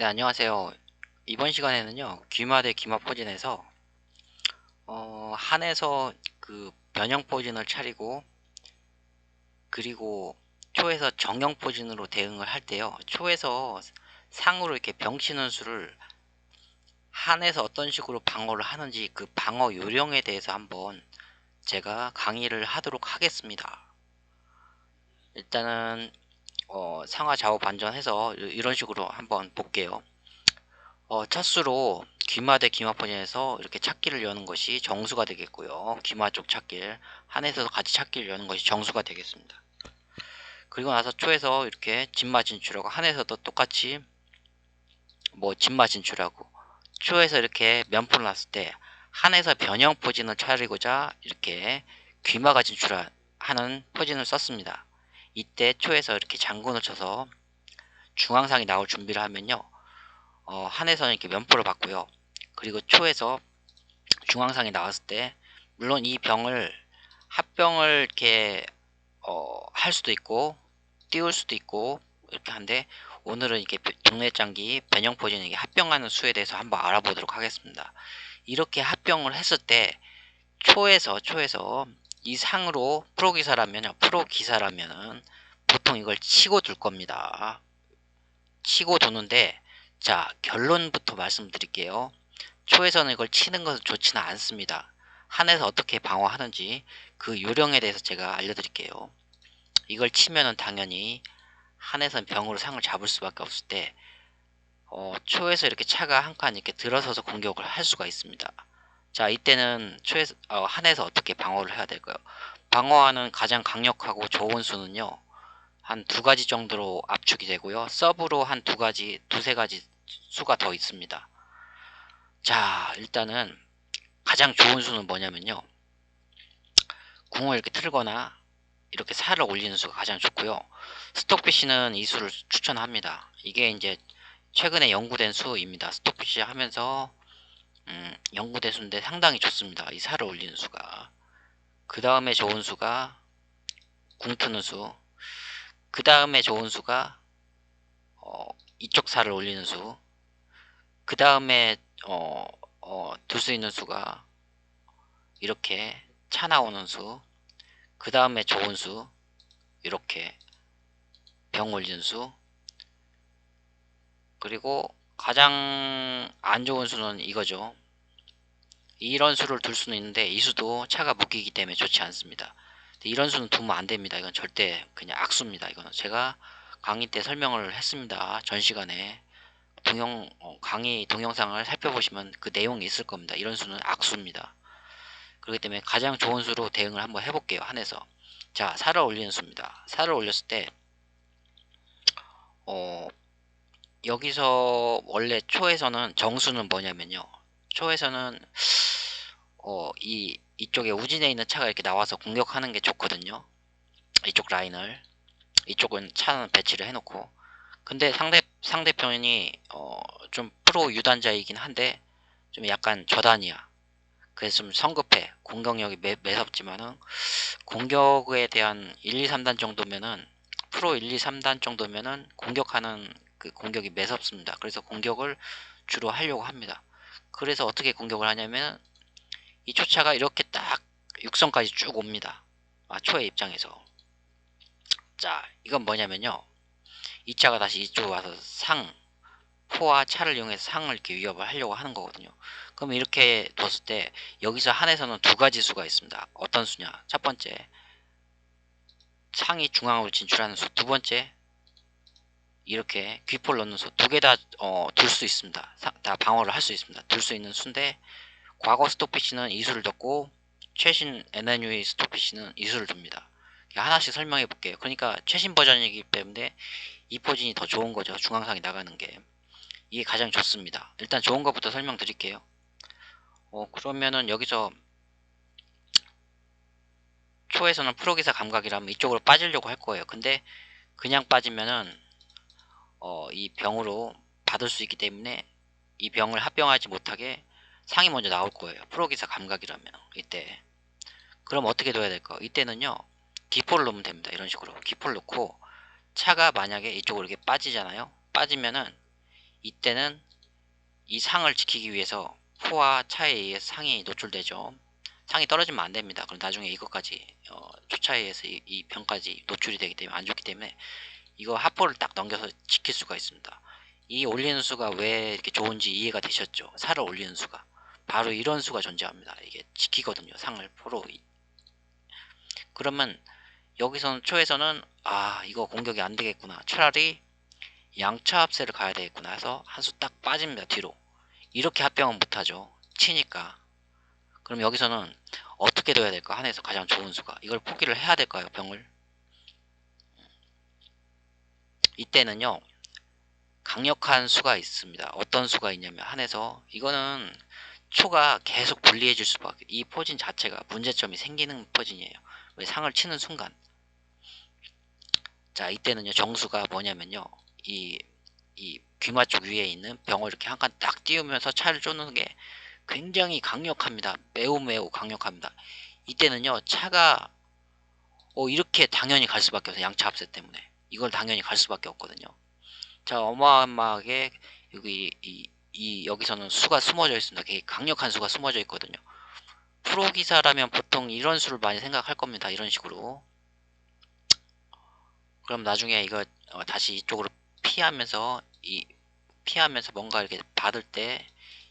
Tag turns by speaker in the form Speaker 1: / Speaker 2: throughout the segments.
Speaker 1: 네, 안녕하세요. 이번 시간에는요, 귀마 대 귀마 포진에서, 어, 한에서 그 변형 포진을 차리고, 그리고 초에서 정형 포진으로 대응을 할 때요, 초에서 상으로 이렇게 병치는 수를 한에서 어떤 식으로 방어를 하는지 그 방어 요령에 대해서 한번 제가 강의를 하도록 하겠습니다. 일단은 어, 상하 좌우 반전해서 이- 이런 식으로 한번 볼게요. 어, 첫 수로 귀마 대 귀마 포진에서 이렇게 찾기를 여는 것이 정수가 되겠고요. 귀마 쪽 찾기를 한에서도 같이 찾기를 여는 것이 정수가 되겠습니다. 그리고 나서 초에서 이렇게 진마 진출하고 한에서도 똑같이 뭐 진마 진출하고 초에서 이렇게 면포를 놨을 때 한에서 변형 포진을 차리고자 이렇게 귀마가 진출하는 포진을 썼습니다. 이때 초에서 이렇게 장군을 쳐서 중앙상이 나올 준비를 하면요. 어, 한에서는 이렇게 면포를 받고요. 그리고 초에서 중앙상이 나왔을 때 물론 이 병을 합병을 이렇게 어, 할 수도 있고 띄울 수도 있고 이렇게 한데 오늘은 이렇게 동네 장기 변형 포진에게 합병하는 수에 대해서 한번 알아보도록 하겠습니다. 이렇게 합병을 했을 때 초에서 초에서 이 상으로 프로 기사라면요 프로 기사라면은 보통 이걸 치고 둘 겁니다. 치고 도는데 자 결론부터 말씀드릴게요. 초에서는 이걸 치는 것은 좋지는 않습니다. 한에서 어떻게 방어하는지 그 요령에 대해서 제가 알려드릴게요. 이걸 치면은 당연히 한에선 병으로 상을 잡을 수밖에 없을 때 어, 초에서 이렇게 차가 한 칸 이렇게 들어서서 공격을 할 수가 있습니다. 자 이때는 초에서 어, 한에서 어떻게 방어를 해야 될까요? 방어하는 가장 강력하고 좋은 수는요. 한 두 가지 정도로 압축이 되고요. 서브로 한 두 가지, 두세 가지 수가 더 있습니다. 자, 일단은 가장 좋은 수는 뭐냐면요. 궁을 이렇게 틀거나 이렇게 살을 올리는 수가 가장 좋고요. 스톡피쉬는 이 수를 추천합니다. 이게 이제 최근에 연구된 수입니다. 스톡피쉬 하면서 음, 연구된 수인데 상당히 좋습니다. 이 살을 올리는 수가. 그 다음에 좋은 수가 궁 트는 수. 그 다음에 좋은 수가 어, 이쪽 살을 올리는 수. 그 다음에 어, 어, 둘 수 있는 수가 이렇게 차 나오는 수. 그 다음에 좋은 수. 이렇게 병 올리는 수. 그리고 가장 안 좋은 수는 이거죠. 이런 수를 둘 수는 있는데 이 수도 차가 묶이기 때문에 좋지 않습니다. 이런 수는 두면 안 됩니다. 이건 절대 그냥 악수입니다. 이거는 제가 강의 때 설명을 했습니다. 전 시간에 동영 어, 강의 동영상을 살펴보시면 그 내용이 있을 겁니다. 이런 수는 악수입니다. 그렇기 때문에 가장 좋은 수로 대응을 한번 해볼게요. 한에서 자 살을 올리는 수입니다. 살을 올렸을 때 어, 여기서 원래 초에서는 정수는 뭐냐면요. 초에서는 어, 이 이쪽에 우진에 있는 차가 이렇게 나와서 공격하는 게 좋거든요. 이쪽 라인을 이쪽은 차는 배치를 해놓고 근데 상대 상대편이 어, 좀 프로 유단자이긴 한데 좀 약간 저단이야. 그래서 좀 성급해. 공격력이 매, 매섭지만은 공격에 대한 1, 2, 3단 정도면은 프로 1, 2, 3단 정도면은 공격하는 그 공격이 매섭습니다. 그래서 공격을 주로 하려고 합니다. 그래서 어떻게 공격을 하냐면 이 초차가 이렇게 딱 육선까지 쭉 옵니다. 아, 초의 입장에서. 자, 이건 뭐냐면요. 이 차가 다시 이쪽으로 와서 상, 포와 차를 이용해서 상을 이렇게 위협을 하려고 하는 거거든요. 그럼 이렇게 뒀을 때 여기서 한에서는 두 가지 수가 있습니다. 어떤 수냐? 첫 번째, 상이 중앙으로 진출하는 수. 두 번째, 이렇게 귀포를 넣는 수. 두 개다 어, 둘수 있습니다. 사- 다 방어를 할 수 있습니다. 둘 수 있는 수인데 과거 스토피시는 이수를 뒀고 최신 NNU의 스토피시는 이수를 둡니다. 하나씩 설명해 볼게요. 그러니까 최신 버전이기 때문에 이 포진이 더 좋은 거죠. 중앙상이 나가는 게. 이게 가장 좋습니다. 일단 좋은 것부터 설명드릴게요. 어, 그러면은 여기서 초에서는 프로기사 감각이라면 이쪽으로 빠지려고 할 거예요. 근데 그냥 빠지면은 어, 이 병으로 받을 수 있기 때문에 이 병을 합병하지 못하게 상이 먼저 나올 거예요. 프로기사 감각이라면 이때 그럼 어떻게 둬야 될까? 이때는요 기포를 놓으면 됩니다. 이런 식으로 기포를 놓고 차가 만약에 이쪽으로 이렇게 빠지잖아요. 빠지면은 이때는 이 상을 지키기 위해서 포와 차에 의해 상이 노출되죠. 상이 떨어지면 안 됩니다. 그럼 나중에 이것까지 어, 초차에 의해서 이, 이 병까지 노출이 되기 때문에 안 좋기 때문에 이거 하포를 딱 넘겨서 지킬 수가 있습니다. 이 올리는 수가 왜 이렇게 좋은지 이해가 되셨죠? 살을 올리는 수가 바로 이런 수가 존재합니다. 이게 지키거든요. 상을 포로 그러면 여기서는 초에서는 아 이거 공격이 안 되겠구나. 차라리 양차 합세를 가야 되겠구나 해서 한 수 딱 빠집니다. 뒤로 이렇게 합병은 못하죠. 치니까 그럼 여기서는 어떻게 둬야 될까? 한에서 가장 좋은 수가 이걸 포기를 해야 될까요? 병을 이때는요 강력한 수가 있습니다. 어떤 수가 있냐면 한에서 이거는 초가 계속 불리해 줄 수밖에 이 포진 자체가 문제점이 생기는 포진이에요. 왜 상을 치는 순간 자 이때는요 정수가 뭐냐면요 이, 이 귀마 쪽 위에 있는 병을 이렇게 한 칸 딱 띄우면서 차를 쫓는 게 굉장히 강력합니다. 매우 매우 강력합니다. 이때는요 차가 어, 이렇게 당연히 갈 수밖에 없어요. 양차 합세 때문에 이걸 당연히 갈 수밖에 없거든요. 자 어마어마하게 여기 이, 이 여기서는 수가 숨어져 있습니다. 강력한 수가 숨어져 있거든요. 프로 기사라면 보통 이런 수를 많이 생각할 겁니다. 이런 식으로. 그럼 나중에 이거 어, 다시 이쪽으로 피하면서 이 피하면서 뭔가 이렇게 받을 때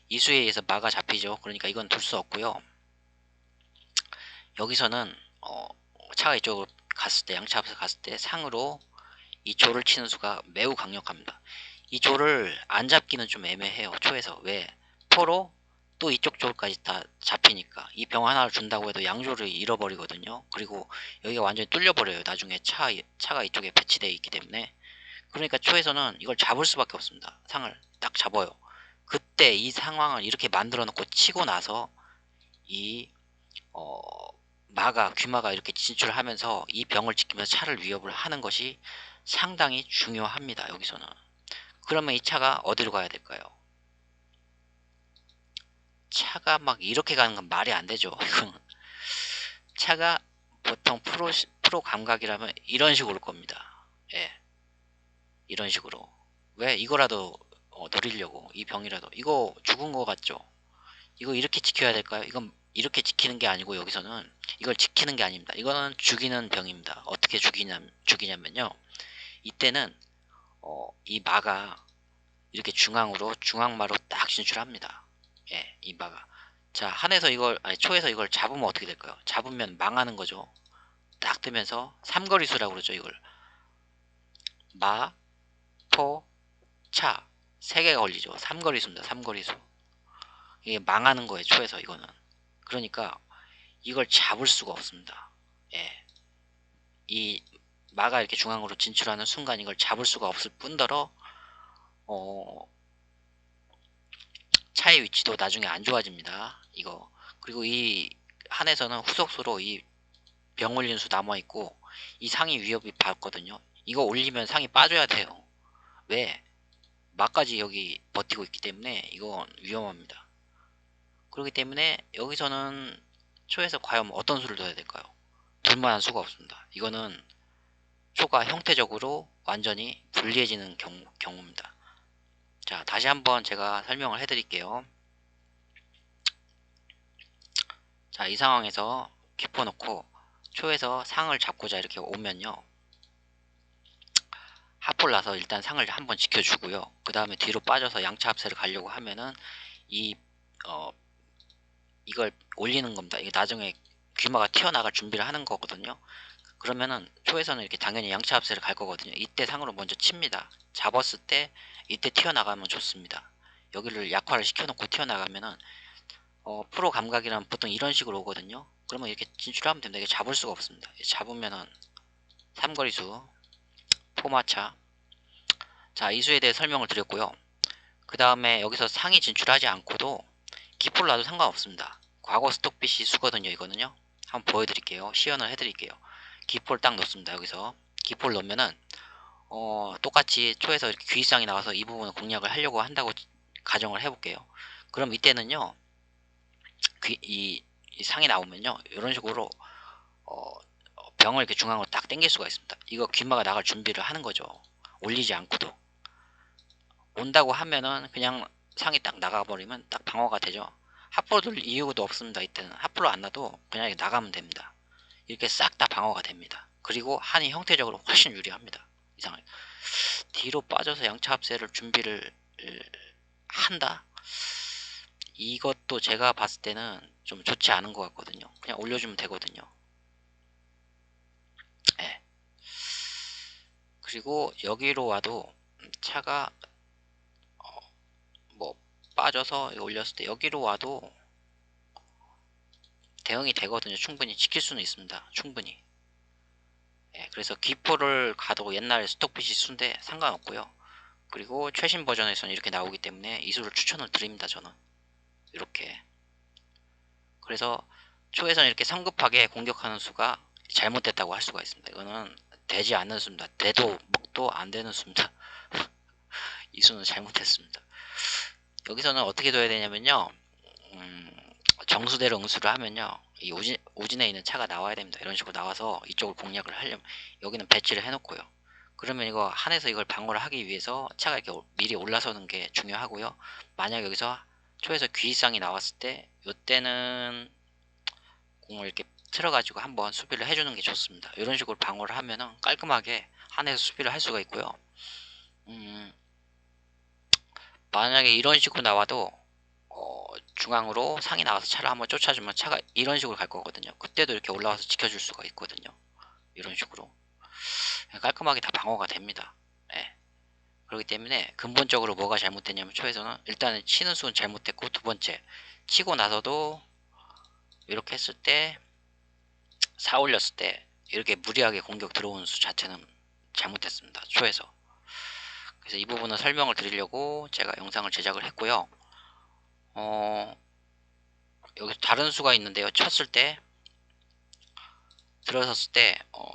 Speaker 1: 이수에 의해서 마가 잡히죠. 그러니까 이건 둘 수 없고요. 여기서는 어, 차가 이쪽으로 갔을 때 양차 앞에서 갔을 때 상으로 이 조를 치는 수가 매우 강력합니다. 이 조를 안 잡기는 좀 애매해요. 초에서 왜 포로 또 이쪽 조까지 다 잡히니까 이 병 하나를 준다고 해도 양조를 잃어버리거든요. 그리고 여기가 완전히 뚫려버려요. 나중에 차 차가 이쪽에 배치되어 있기 때문에 그러니까 초에서는 이걸 잡을 수밖에 없습니다. 상을 딱 잡아요. 그때 이 상황을 이렇게 만들어 놓고 치고 나서 이 어, 마가 귀마가 이렇게 진출하면서 이 병을 지키면서 차를 위협을 하는 것이 상당히 중요합니다. 여기서는 그러면 이 차가 어디로 가야 될까요? 차가 막 이렇게 가는 건 말이 안 되죠. 이건 차가 보통 프로 프로 감각이라면 이런 식으로 올 겁니다. 예, 이런 식으로 왜 이거라도 어, 노리려고 이 병이라도 이거 죽은 거 같죠? 이거 이렇게 지켜야 될까요? 이건 이렇게 지키는 게 아니고 여기서는 이걸 지키는 게 아닙니다. 이거는 죽이는 병입니다. 어떻게 죽이냐, 죽이냐면요. 이때는 어, 이 마가 이렇게 중앙으로 중앙마로 딱 진출합니다. 예, 이 마가. 자, 한에서 이걸 아니 초에서 이걸 잡으면 어떻게 될까요? 잡으면 망하는 거죠. 딱 뜨면서 삼거리수라고 그러죠, 이걸. 마, 포, 차. 세 개가 걸리죠. 삼거리수입니다. 삼거리수. 이게 망하는 거예요, 초에서 이거는. 그러니까 이걸 잡을 수가 없습니다. 예. 이 마가 이렇게 중앙으로 진출하는 순간 이걸 잡을 수가 없을 뿐더러 어, 차의 위치도 나중에 안 좋아집니다. 이거 그리고 이 한에서는 후속수로 이 병 올리는 수 남아 있고 이 상이 위협이 받거든요. 이거 올리면 상이 빠져야 돼요. 왜? 마까지 여기 버티고 있기 때문에 이건 위험합니다. 그렇기 때문에 여기서는 초에서 과연 어떤 수를 둬야 될까요? 둘만한 수가 없습니다. 이거는 초가 형태적으로 완전히 불리해지는 경우, 경우입니다. 자, 다시 한번 제가 설명을 해드릴게요. 자, 이 상황에서 깊어 놓고 초에서 상을 잡고자 이렇게 오면요. 합을 나서 일단 상을 한번 지켜주고요. 그 다음에 뒤로 빠져서 양차 합세를 가려고 하면은 이, 어, 이걸 올리는 겁니다. 이게 나중에 귀마가 튀어나갈 준비를 하는 거거든요. 그러면은 초에서는 이렇게 당연히 양차 합세를 갈 거거든요. 이때 상으로 먼저 칩니다. 잡았을 때 이때 튀어나가면 좋습니다. 여기를 약화를 시켜놓고 튀어나가면은 어, 프로 감각이란 보통 이런 식으로 오거든요. 그러면 이렇게 진출하면 됩니다. 이게 잡을 수가 없습니다. 잡으면은 삼거리수 포마차 자 이수에 대해 설명을 드렸고요. 그 다음에 여기서 상이 진출하지 않고도 기포를 놔도 상관없습니다. 과거 스톡빛이 수거든요. 이거는요. 한번 보여드릴게요. 시연을 해드릴게요. 기포를 딱 넣습니다. 여기서 기포를 넣으면은 어, 똑같이 초에서 귀상이 나와서 이 부분을 공략을 하려고 한다고 가정을 해볼게요. 그럼 이때는요, 귀, 이, 이 상이 나오면요, 이런 식으로 어, 병을 이렇게 중앙으로 딱 당길 수가 있습니다. 이거 귀마가 나갈 준비를 하는 거죠. 올리지 않고도. 온다고 하면은 그냥 상이 딱 나가버리면 딱 방어가 되죠. 돌릴 이유도 없습니다. 이때는 하프로 안 나도 그냥 나가면 됩니다. 이렇게 싹 다 방어가 됩니다. 그리고 한이 형태적으로 훨씬 유리합니다. 이상하게 뒤로 빠져서 양차 합세를 준비를 을, 한다. 이것도 제가 봤을 때는 좀 좋지 않은 것 같거든요. 그냥 올려주면 되거든요. 예. 그리고 여기로 와도 차가 어, 뭐 빠져서 올렸을 때 여기로 와도 대응이 되거든요. 충분히 지킬 수는 있습니다. 충분히. 예, 그래서 기포를 가도 옛날 스톡핏이 순데 상관없고요. 그리고 최신 버전에서는 이렇게 나오기 때문에 이 수를 추천을 드립니다. 저는 이렇게. 그래서 초에서는 이렇게 성급하게 공격하는 수가 잘못됐다고 할 수가 있습니다. 이거는 되지 않는 수입니다. 돼도 먹도 안 되는 수입니다. 이 수는 잘못했습니다. 여기서는 어떻게 둬야 되냐면요. 음, 정수대로 응수를 하면요. 이 오진, 오진에 있는 차가 나와야 됩니다. 이런 식으로 나와서 이쪽을 공략을 하려면 여기는 배치를 해놓고요. 그러면 이거 한에서 이걸 방어를 하기 위해서 차가 이렇게 올- 미리 올라서는 게 중요하고요. 만약 여기서 초에서 귀상이 나왔을 때 이때는 공을 이렇게 틀어가지고 한번 수비를 해주는 게 좋습니다. 이런 식으로 방어를 하면은 깔끔하게 한에서 수비를 할 수가 있고요. 음, 만약에 이런 식으로 나와도 어, 중앙으로 상이 나와서 차를 한번 쫓아주면 차가 이런 식으로 갈 거거든요. 그때도 이렇게 올라와서 지켜줄 수가 있거든요. 이런 식으로 깔끔하게 다 방어가 됩니다. 예. 그렇기 때문에 근본적으로 뭐가 잘못됐냐면 초에서는 일단은 치는 수는 잘못됐고 두 번째 치고 나서도 이렇게 했을 때 사 올렸을 때 이렇게 무리하게 공격 들어오는 수 자체는 잘못됐습니다. 초에서 그래서 이 부분은 설명을 드리려고 제가 영상을 제작을 했고요. 어, 여기 다른 수가 있는데요. 쳤을 때 들어섰을 때 어,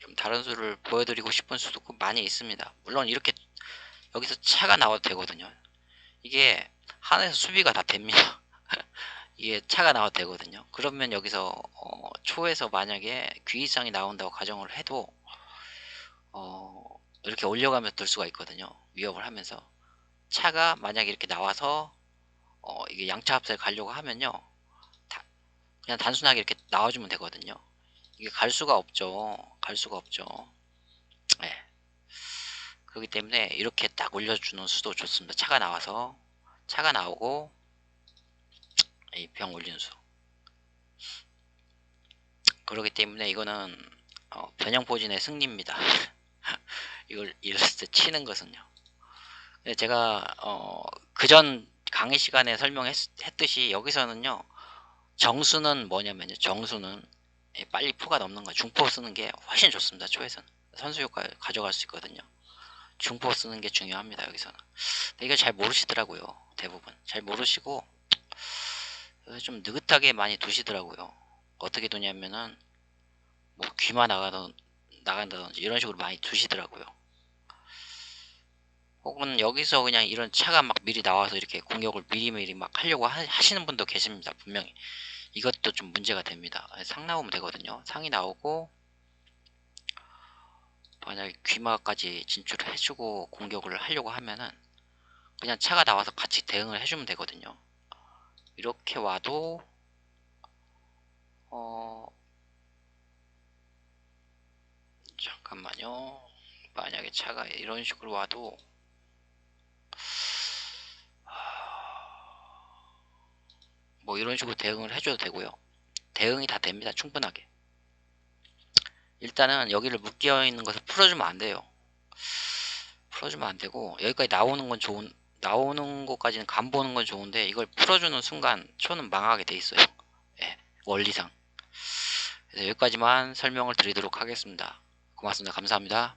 Speaker 1: 좀 다른 수를 보여드리고 싶은 수도 많이 있습니다. 물론 이렇게 여기서 차가 나와도 되거든요. 이게 하나에서 수비가 다 됩니다. 이게 차가 나와도 되거든요. 그러면 여기서 어, 초에서 만약에 귀 이상이 나온다고 가정을 해도 어, 이렇게 올려가면서 들 수가 있거든요. 위협을 하면서 차가 만약에 이렇게 나와서 어, 이게 양차 합세를 가려고 하면요. 다- 그냥 단순하게 이렇게 나와주면 되거든요. 이게 갈 수가 없죠. 갈 수가 없죠. 예. 그렇기 때문에 이렇게 딱 올려주는 수도 좋습니다. 차가 나와서 차가 나오고 이 병 올리는 수. 그렇기 때문에 이거는 어, 변형 포진의 승리입니다. 이걸 이랬을 때 치는 것은요. 근데 제가 어, 그전 강의 시간에 설명했듯이 여기서는요 정수는 뭐냐면요 정수는 예, 빨리 포가 넘는 거 중포 쓰는 게 훨씬 좋습니다 초에서는. 선수 효과 가져갈 수 있거든요. 중포 쓰는 게 중요합니다 여기서는. 이걸 잘 모르시더라고요 대부분. 잘 모르시고 어, 좀 느긋하게 많이 두시더라고요. 어떻게 두냐면은 뭐 귀만 나가던 나간다든지 이런 식으로 많이 두시더라고요 혹은 여기서 그냥 이런 차가 막 미리 나와서 이렇게 공격을 미리미리 막 하려고 하, 하시는 분도 계십니다. 분명히. 이것도 좀 문제가 됩니다. 상 나오면 되거든요. 상이 나오고 만약에 귀마까지 진출을 해주고 공격을 하려고 하면은 그냥 차가 나와서 같이 대응을 해주면 되거든요. 이렇게 와도 어 잠깐만요. 만약에 차가 이런 식으로 와도 뭐 이런 식으로 대응을 해줘도 되고요. 대응이 다 됩니다. 충분하게. 일단은 여기를 묶여 있는 것을 풀어주면 안 돼요. 풀어주면 안 되고 여기까지 나오는 건 좋은 나오는 것까지는 간 보는 건 좋은데 이걸 풀어주는 순간 초는 망하게 돼 있어요. 예, 원리상. 그래서 여기까지만 설명을 드리도록 하겠습니다. 고맙습니다. 감사합니다.